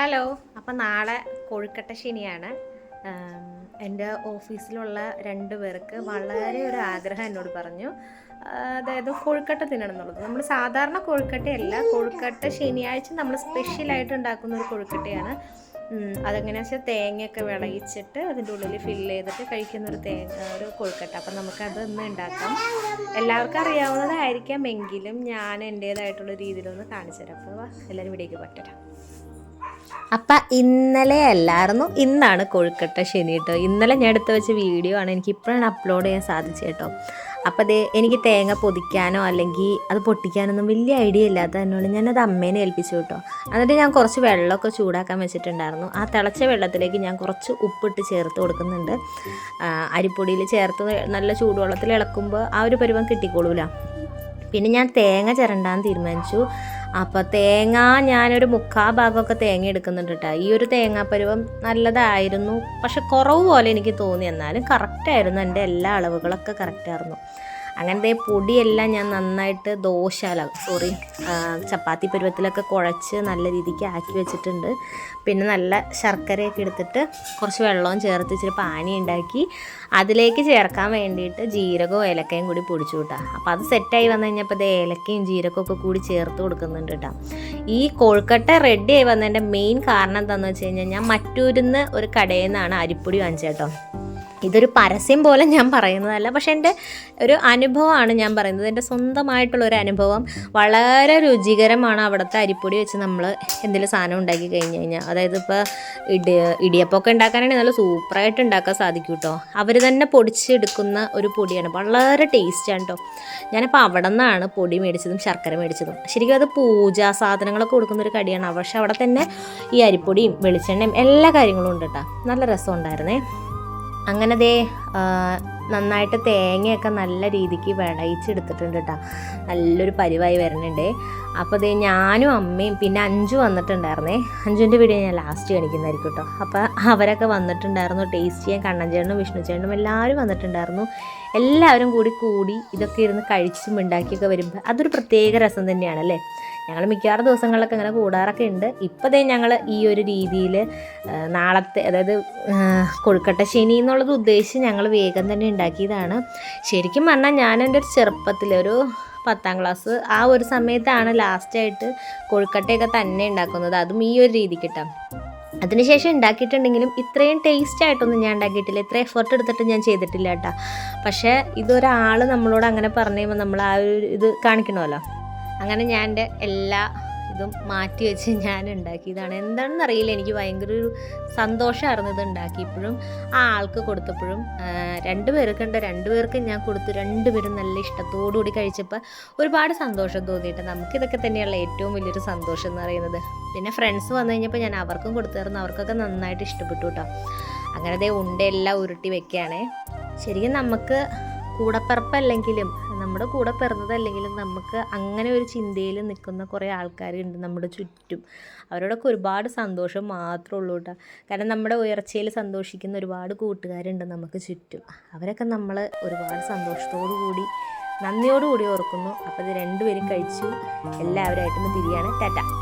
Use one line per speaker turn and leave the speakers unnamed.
Hello അപ്പം നാളെ കോഴിക്കട്ട ശനിയാണ്. എന്റെ ഓഫീസിലുള്ള രണ്ട് പേർക്ക് വളരെ ഒരു ആഗ്രഹം എന്നോട് പറഞ്ഞു. അതായത് കോഴിക്കട്ട തിന്നണം എന്നുള്ളത് നമ്മൾ സാധാരണ കൊഴുക്കട്ടയല്ല കോഴിക്കട്ട ശനിയാഴ്ച നമ്മൾ സ്പെഷ്യലായിട്ട് ഉണ്ടാക്കുന്ന ഒരു കോഴിക്കട്ടയാണ്. അതെങ്ങനെയാ വെച്ചാൽ തേങ്ങയൊക്കെ വിളയിച്ചിട്ട് അതിന്റെ ഉള്ളിൽ ഫില്ല് ചെയ്തിട്ട് കഴിക്കുന്ന ഒരു തേങ്ങ ഒരു കൊഴുക്കട്ട. അപ്പം നമുക്കത് ഇന്ന് ഉണ്ടാക്കാം. എല്ലാവർക്കും അറിയാവുന്നതായിരിക്കാം എങ്കിലും ഞാൻ എന്റേതായിട്ടുള്ള രീതിയിലൊന്ന് കാണിച്ചു തരാം. അപ്പോൾ എല്ലാവരും ഇവിടേക്ക് പറ്റരാം അപ്പം ഇന്നലെ അല്ലായിരുന്നു ഇന്നാണ് കൊഴുക്കട്ട ശനി കേട്ടോ ഇന്നലെ ഞാൻ എടുത്ത് വെച്ച വീഡിയോ ആണ് എനിക്ക് ഇപ്പോഴാണ് അപ്ലോഡ് ചെയ്യാൻ സാധിച്ചത് കേട്ടോ അപ്പോൾ അത് എനിക്ക് തേങ്ങ പൊതിക്കാനോ അല്ലെങ്കിൽ അത് പൊട്ടിക്കാനൊന്നും വലിയ ഐഡിയ ഇല്ലാത്ത എന്നോട് ഞാനത് അമ്മേനെ ഏൽപ്പിച്ചു കേട്ടോ എന്നിട്ട് ഞാൻ കുറച്ച് വെള്ളമൊക്കെ ചൂടാക്കാൻ വെച്ചിട്ടുണ്ടായിരുന്നു. ആ തിളച്ച വെള്ളത്തിലേക്ക് ഞാൻ കുറച്ച് ഉപ്പിട്ട് ചേർത്ത് കൊടുക്കുന്നുണ്ട്. അരിപ്പൊടിയിൽ ചേർത്ത് നല്ല ചൂടുവെള്ളത്തിൽ ഇളക്കുമ്പോൾ ആ ഒരു പരുവം കിട്ടിക്കോളൂല. പിന്നെ ഞാൻ തേങ്ങ ചിരണ്ടാന്ന് തീരുമാനിച്ചു. അപ്പോൾ തേങ്ങ ഞാനൊരു മുക്കാ ഭാഗമൊക്കെ തേങ്ങ എടുക്കുന്നുണ്ട് കേട്ടോ ഈ ഒരു തേങ്ങാപ്പരുവം നല്ലതായിരുന്നു. പക്ഷെ കുറവ് പോലെ എനിക്ക് തോന്നി. എന്നാലും കറക്റ്റായിരുന്നു എന്റെ എല്ലാ അളവുകളൊക്കെ കറക്റ്റായിരുന്നു അങ്ങനത്തെ പൊടിയെല്ലാം ഞാൻ നന്നായിട്ട് ദോശല സോറി ചപ്പാത്തി പരുവത്തിലൊക്കെ കുഴച്ച് നല്ല രീതിക്ക് ആക്കി വെച്ചിട്ടുണ്ട്. പിന്നെ നല്ല ശർക്കരയൊക്കെ എടുത്തിട്ട് കുറച്ച് വെള്ളവും ചേർത്ത് ഇച്ചിരി പാനി ഉണ്ടാക്കി അതിലേക്ക് ചേർക്കാൻ വേണ്ടിയിട്ട് ജീരകവും ഏലക്കയും കൂടി പൊടിച്ചു കൂട്ടാം. അപ്പോൾ അത് സെറ്റായി വന്നു കഴിഞ്ഞപ്പോൾ ഇത് ഏലക്കയും ജീരകവും ഒക്കെ കൂടി ചേർത്ത് കൊടുക്കുന്നുണ്ട് കേട്ടോ ഈ കൊഴുക്കട്ട റെഡി ആയി വന്നതിന്റെ മെയിൻ കാരണം എന്താണെന്ന് വെച്ച് കഴിഞ്ഞാൽ ഞാൻ മറ്റൂരിൽ നിന്ന് ഒരു കടയിൽ നിന്നാണ് അരിപ്പൊടി വാങ്ങിച്ചത് കേട്ടോ ഇതൊരു പരസ്യം പോലെ ഞാൻ പറയുന്നതല്ല. പക്ഷേ എന്റെ ഒരു അനുഭവമാണ് ഞാൻ പറയുന്നത്. എന്റെ സ്വന്തമായിട്ടുള്ള ഒരു അനുഭവം. വളരെ രുചികരമാണ് അവിടുത്തെ അരിപ്പൊടി വെച്ച് നമ്മൾ എന്തെങ്കിലും സാധനം ഉണ്ടാക്കി കഴിഞ്ഞ് കഴിഞ്ഞാൽ. അതായത് ഇപ്പോൾ ഇടി ഇടിയപ്പമൊക്കെ ഉണ്ടാക്കാനാണെങ്കിൽ നല്ല സൂപ്പറായിട്ട് ഉണ്ടാക്കാൻ സാധിക്കും കേട്ടോ അവർ തന്നെ പൊടിച്ചെടുക്കുന്ന ഒരു പൊടിയാണ്. വളരെ ടേസ്റ്റാണ് കേട്ടോ ഞാനിപ്പോൾ അവിടെ നിന്നാണ് പൊടി മേടിച്ചതും ശർക്കര മേടിച്ചതും. ശരിക്കും അത് പൂജാ സാധനങ്ങളൊക്കെ കൊടുക്കുന്ന ഒരു കടിയാണ്. പക്ഷെ അവിടെ തന്നെ ഈ അരിപ്പൊടിയും വെളിച്ചെണ്ണയും എല്ലാ കാര്യങ്ങളും ഉണ്ട് കേട്ടോ നല്ല രസം ഉണ്ടായിരുന്നേ അങ്ങനെ ദേ നന്നായിട്ട് തേങ്ങയൊക്കെ നല്ല രീതിക്ക് വിളയിച്ചെടുത്തിട്ടുണ്ട് കേട്ടോ നല്ലൊരു പരിവായി വരുന്നുണ്ട്. അപ്പോൾ ദേ ഞാനും അമ്മയും പിന്നെ അഞ്ചു വന്നിട്ടുണ്ടായിരുന്നേ. അഞ്ചുവിന്റെ വീഡിയോ ഞാൻ ലാസ്റ്റ് കാണിക്കുന്നതായിരിക്കും കേട്ടോ അപ്പോൾ അവരൊക്കെ വന്നിട്ടുണ്ടായിരുന്നു. ടേസ്റ്റ് ചെയ്യാൻ കണ്ണഞ്ചേട്ടനും വിഷ്ണു ചേട്ടനും എല്ലാവരും വന്നിട്ടുണ്ടായിരുന്നു. എല്ലാവരും കൂടി കൂടി ഇതൊക്കെ ഇരുന്ന് കഴിച്ചും ഉണ്ടാക്കിയൊക്കെ വരുമ്പോൾ അതൊരു പ്രത്യേക രസം തന്നെയാണല്ലേ? ഞങ്ങൾ മിക്കവാറും ദിവസങ്ങളിലൊക്കെ അങ്ങനെ കൂടാറൊക്കെ ഉണ്ട്. ഇപ്പോൾ ദേ ഞങ്ങൾ ഈ ഒരു രീതിയിൽ നാളത്തെ അതായത് കൊഴുക്കട്ട ശനി എന്നുള്ളത് ഉദ്ദേശിച്ച് ഞങ്ങൾ വേഗം തന്നെ ഉണ്ടാക്കിയതാണ്. ശരിക്കും പറഞ്ഞാൽ ഞാൻ എന്റെ ഒരു ചെറുപ്പത്തിൽ ഒരു പത്താം ക്ലാസ് ആ ഒരു സമയത്താണ് ലാസ്റ്റായിട്ട് കൊഴുക്കട്ടയൊക്കെ തന്നെ ഉണ്ടാക്കുന്നത്. അതും ഈ ഒരു രീതിക്ക് കിട്ടാം അതിനുശേഷം ഉണ്ടാക്കിയിട്ടുണ്ടെങ്കിലും ഇത്രയും ടേസ്റ്റ് ആയിട്ടൊന്നും ഞാൻ ഉണ്ടാക്കിയിട്ടില്ല. ഇത്ര എഫേർട്ട് എടുത്തിട്ട് ഞാൻ ചെയ്തിട്ടില്ല കേട്ടോ പക്ഷേ ഇതൊരാൾ നമ്മളോട് അങ്ങനെ പറഞ്ഞു കഴിയുമ്പോൾ നമ്മൾ ആ ഒരു ഇത് കാണിക്കണമല്ലോ. അങ്ങനെ ഞാൻ എന്റെ എല്ലാ ഇതും മാറ്റി വെച്ച് ഞാൻ ഉണ്ടാക്കിയതാണ്. എന്താണെന്ന് അറിയില്ല എനിക്ക് ഭയങ്കര ഒരു സന്തോഷമായിരുന്നു ഇത് ഉണ്ടാക്കിയപ്പോഴും. ആ ആൾക്ക് കൊടുത്തപ്പോഴും രണ്ട് പേർക്ക് പേർക്കുണ്ട് രണ്ട് പേർക്കും ഞാൻ കൊടുത്തു. രണ്ടുപേരും നല്ല ഇഷ്ടത്തോടു കൂടി കഴിച്ചപ്പോൾ ഒരുപാട് സന്തോഷം തോന്നിയിട്ട് നമുക്കിതൊക്കെ തന്നെയുള്ള ഏറ്റവും വലിയൊരു സന്തോഷം എന്ന് പറയുന്നത്. പിന്നെ ഫ്രണ്ട്സ് വന്നു കഴിഞ്ഞപ്പോൾ ഞാൻ അവർക്കും കൊടുത്തായിരുന്നു. അവർക്കൊക്കെ നന്നായിട്ട് ഇഷ്ടപ്പെട്ടു കേട്ടോ. അങ്ങനെ ദേ ഉണ്ടെല്ലാം ഉരുട്ടി വെക്കുകയാണേ. ശരിക്കും നമുക്ക് കൂടപ്പിറപ്പല്ലെങ്കിലും നമ്മുടെ കൂടെ പിറന്നതല്ലെങ്കിലും നമുക്ക് അങ്ങനെ ഒരു ചിന്തയിൽ നിൽക്കുന്ന കുറേ ആൾക്കാരുണ്ട് നമ്മുടെ ചുറ്റും. അവരോടൊക്കെ ഒരുപാട് സന്തോഷം മാത്രമേ ഉള്ളൂ കേട്ടോ. കാരണം നമ്മുടെ ഉയർച്ചയിൽ സന്തോഷിക്കുന്ന ഒരുപാട് കൂട്ടുകാരുണ്ട് നമുക്ക് ചുറ്റും. അവരൊക്കെ നമ്മൾ ഒരുപാട് സന്തോഷത്തോടു കൂടി നന്ദിയോടുകൂടി ഓർക്കുന്നു. അപ്പോൾ ഇത് രണ്ടുപേരും കഴിച്ചു. എല്ലാവരുമായിട്ടൊന്ന് പിരിയാണ് ടാറ്റ.